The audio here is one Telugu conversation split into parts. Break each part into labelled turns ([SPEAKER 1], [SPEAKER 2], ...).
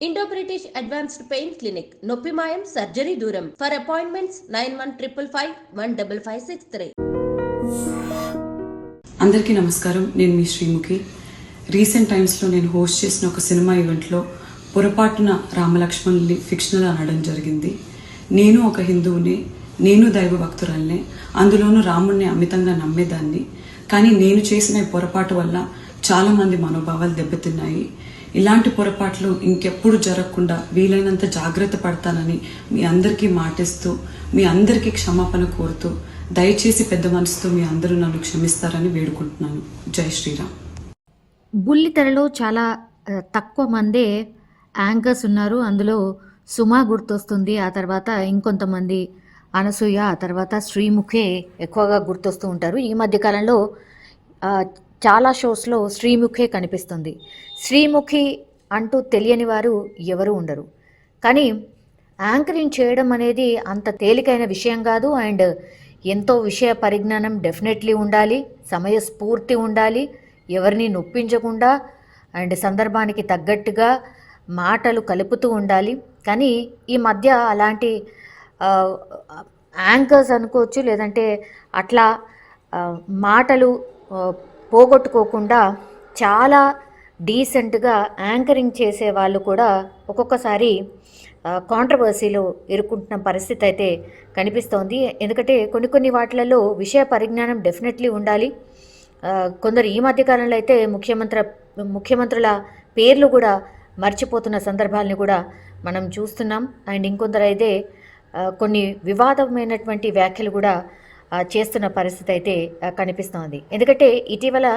[SPEAKER 1] Indo British advanced pain clinic నొప్పి మాయం సర్జరీ దూరం for appointments nine one triple five one double five six three
[SPEAKER 2] అందరికీ నమస్కారం. నేను మీ శ్రీముఖి. రీసెంట్ టైమ్స్లో నేను హోస్ట్ చేసిన ఒక సినిమా ఈవెంట్లో పొరపాటున రామలక్ష్మణుల్ని ఫిక్షనల్ అనడం జరిగింది. నేను ఒక హిందువుని నేను దైవ భక్తురాలనే అందులోనూ రాముణ్ణి అమితంగా నమ్మేదాన్ని. కానీ నేను చేసిన పొరపాటు వల్ల చాలా మంది మనోభావాలు దెబ్బతిన్నాయి. ఇలాంటి పొరపాట్లు ఇంకెప్పుడు జరగకుండా వీలైనంత జాగ్రత్త పడతానని మీ అందరికీ మాటిస్తూ మీ అందరికీ క్షమాపణ కోరుతూ దయచేసి పెద్ద మనసుతో మీ అందరూ నన్ను క్షమిస్తారని వేడుకుంటున్నాను. జై శ్రీరామ్.
[SPEAKER 3] బుల్లితెరలో చాలా తక్కువ మందే యాంకర్స్ ఉన్నారు. అందులో సుమా గుర్తొస్తుంది ఆ తర్వాత ఇంకొంతమంది అనసూయ ఆ తర్వాత శ్రీముఖే ఎక్కువగా గుర్తొస్తూ ఉంటారు. ఈ మధ్యకాలంలో చాలా షోస్లో శ్రీముఖే కనిపిస్తుంది. శ్రీముఖి అంటూ తెలియని వారు ఎవరు ఉండరు. కానీ యాంకరింగ్ చేయడం అనేది అంత తేలికైన విషయం కాదు. అండ్ ఎంతో విషయ పరిజ్ఞానం డెఫినెట్లీ ఉండాలి. సమయస్ఫూర్తి ఉండాలి. ఎవరిని నొప్పించకుండా అండ్ సందర్భానికి తగ్గట్టుగా మాటలు కలుపుతూ ఉండాలి. కానీ ఈ మధ్య అలాంటి యాంకర్స్ అనుకోవచ్చు లేదంటే అట్లా మాటలు పోగొట్టుకోకుండా చాలా డీసెంట్గా యాంకరింగ్ చేసే వాళ్ళు కూడా ఒక్కొక్కసారి కాంట్రవర్సీలో ఇరుక్కుంటున్న పరిస్థితి అయితే కనిపిస్తోంది. ఎందుకంటే కొన్ని కొన్ని వాటిలలో విషయ పరిజ్ఞానం డెఫినెట్లీ ఉండాలి. కొందరు ఈ మధ్య కాలంలో అయితే ముఖ్యమంత్రి ముఖ్యమంత్రుల పేర్లు కూడా మర్చిపోతున్న సందర్భాలని కూడా మనం చూస్తున్నాం. అండ్ ఇంకొందరు అయితే కొన్ని వివాదమైనటువంటి వ్యాఖ్యలు కూడా చేస్తున్న పరిస్థితి అయితే కనిపిస్తోంది. ఎందుకంటే ఇటీవల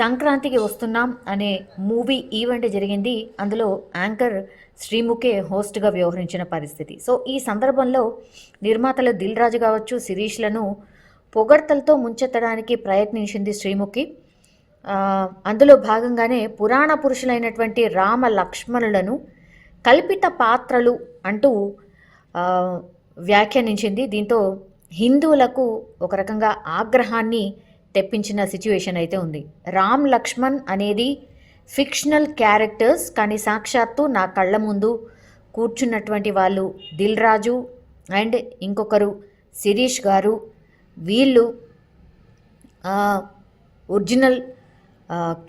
[SPEAKER 3] సంక్రాంతికి వస్తున్నాం అనే మూవీ ఈవెంట్ జరిగింది. అందులో యాంకర్ శ్రీముఖే హోస్ట్గా వ్యవహరించిన పరిస్థితి. సో ఈ సందర్భంలో నిర్మాతలు దిల్ రాజు కావచ్చు శిరీష్లను పొగడ్తలతో ముంచెత్తడానికి ప్రయత్నించింది శ్రీముఖి. అందులో భాగంగానే పురాణ పురుషులైనటువంటి రామ లక్ష్మణులను కల్పిత పాత్రలు అంటూ వ్యాఖ్యానించింది. దీంతో హిందువులకు ఒక రకంగా ఆగ్రహాన్ని తెప్పించిన సిచ్యువేషన్ అయితే ఉంది. రామ్ లక్ష్మణ్ అనేది ఫిక్షనల్ క్యారెక్టర్స్ కానీ సాక్షాత్తు నా కళ్ళ ముందు కూర్చున్నటువంటి వాళ్ళు దిల్ రాజు అండ్ ఇంకొకరు శిరీష్ గారు. వీళ్ళు ఒరిజినల్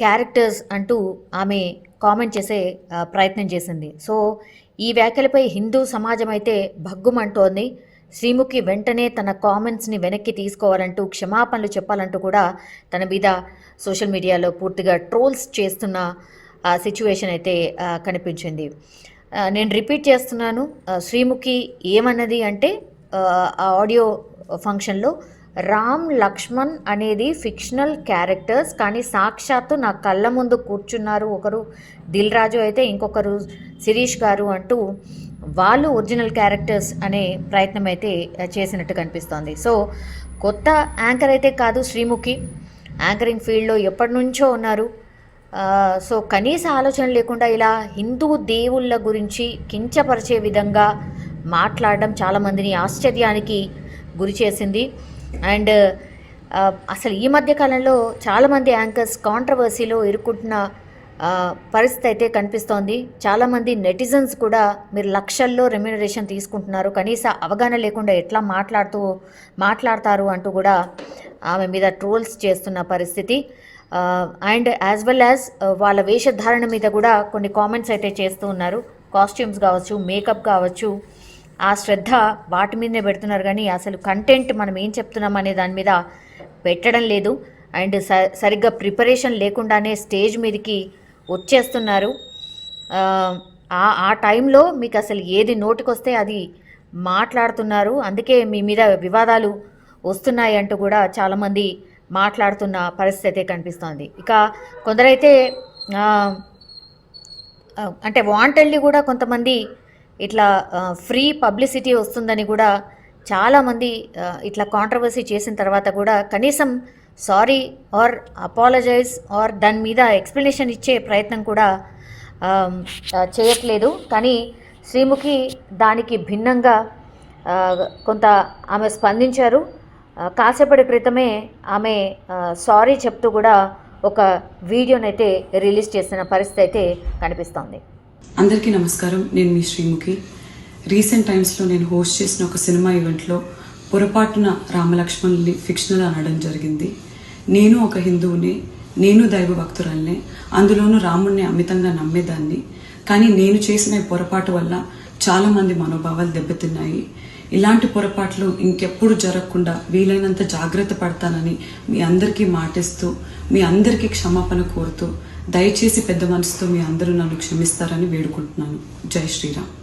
[SPEAKER 3] క్యారెక్టర్స్ అంటూ ఆమె కామెంట్ చేసే ప్రయత్నం చేసింది. సో ఈ వ్యాఖ్యలపై హిందూ సమాజం అయితే భగ్గుమంటోంది. శ్రీముఖి వెంటనే తన కామెంట్స్ని వెనక్కి తీసుకోవాలంటూ క్షమాపణలు చెప్పాలంటూ కూడా తన మీద సోషల్ మీడియాలో పూర్తిగా ట్రోల్స్ చేస్తున్న సిచ్యువేషన్ అయితే కనిపించింది. నేను రిపీట్ చేస్తున్నాను. శ్రీముఖి ఏమన్నది అంటే ఆ ఆడియో ఫంక్షన్లో రామ్ లక్ష్మణ్ అనేది ఫిక్షనల్ క్యారెక్టర్స్ కానీ సాక్షాత్తు నా కళ్ళ ముందు కూర్చున్నారు. ఒకరు దిల్ రాజు అయితే ఇంకొకరు శిరీష్ గారు అంటూ వాళ్ళు ఒరిజినల్ క్యారెక్టర్స్ అనే ప్రయత్నం అయితే చేసినట్టు కనిపిస్తోంది. సో కొత్త యాంకర్ అయితే కాదు శ్రీముఖి. యాంకరింగ్ ఫీల్డ్లో ఎప్పటి నుంచో ఉన్నారు సో కనీస ఆలోచన లేకుండా ఇలా హిందూ దేవుళ్ళ గురించి కించపరిచే విధంగా మాట్లాడడం చాలామందిని ఆశ్చర్యానికి గురి చేసింది. అండ్ అసలు ఈ మధ్య కాలంలో చాలామంది యాంకర్స్ కాంట్రవర్సీలో ఇరుక్కుంటున్న పరిస్థితి అయితే కనిపిస్తోంది. చాలామంది నెటిజన్స్ కూడా మీరు లక్షల్లో రెమ్యునరేషన్ తీసుకుంటున్నారు. కనీస అవగాహన లేకుండా ఎట్లా మాట్లాడుతూ మాట్లాడతారు అంటూ కూడా ఆమె మీద ట్రోల్స్ చేస్తున్న పరిస్థితి. అండ్ యాజ్ వెల్ యాజ్ వాళ్ళ వేషధారణ మీద కూడా కొన్ని కామెంట్స్ అయితే చేస్తూ ఉన్నారు. కాస్ట్యూమ్స్ కావచ్చు మేకప్ కావచ్చు ఆ శ్రద్ధ వాటి మీదనే పెడుతున్నారు. కానీ అసలు కంటెంట్ మనం ఏం చెప్తున్నాం అనే దాని మీద పెట్టడం లేదు. అండ్ స సరిగ్గా ప్రిపరేషన్ లేకుండానే స్టేజ్ మీదకి వచ్చేస్తున్నారు. ఆ, ఆ టైంలో మీకు అసలు ఏది నోటికొస్తే అది మాట్లాడుతున్నారు. అందుకే మీ మీద వివాదాలు వస్తున్నాయి అంటూ కూడా చాలామంది మాట్లాడుతున్న పరిస్థితి అయితే కనిపిస్తోంది. ఇక కొందరైతే అంటే వాంటెడ్లీ కూడా కొంతమంది ఇట్లా ఫ్రీ పబ్లిసిటీ వస్తుందని కూడా చాలామంది ఇట్లా కాంట్రవర్సీ చేసిన తర్వాత కూడా కనీసం సారీ ఆర్ అపాలజైజ్ ఆర్ దాని మీద ఎక్స్ప్లెనేషన్ ఇచ్చే ప్రయత్నం కూడా చేయట్లేదు. కానీ శ్రీముఖి దానికి భిన్నంగా కొంత ఆమె స్పందించారు. కాసేపటి క్రితమే ఆమె సారీ చెప్తూ కూడా ఒక వీడియోనైతే రిలీజ్ చేసిన పరిస్థితి అయితే కనిపిస్తోంది.
[SPEAKER 2] అందరికీ నమస్కారం. నేను మీ శ్రీముఖి. రీసెంట్ టైమ్స్లో నేను హోస్ట్ చేసిన ఒక సినిమా ఈవెంట్లో పొరపాటున రామలక్ష్మణుల్ని ఫిక్షనల్ అనడం జరిగింది. నేను ఒక హిందువుని నేను దైవ భక్తురాలనే అందులోనూ రాముణ్ణి అమితంగా నమ్మేదాన్ని. కానీ నేను చేసిన పొరపాటు వల్ల చాలామంది మనోభావాలు దెబ్బతిన్నాయి. ఇలాంటి పొరపాట్లు ఇంకెప్పుడు జరగకుండా వీలైనంత జాగ్రత్త పడతానని మీ అందరికీ మాటిస్తూ మీ అందరికీ క్షమాపణ కోరుతూ దయచేసి పెద్ద మనసుతో మీ అందరూ నన్ను క్షమిస్తారని వేడుకుంటున్నాను. జై శ్రీరామ్.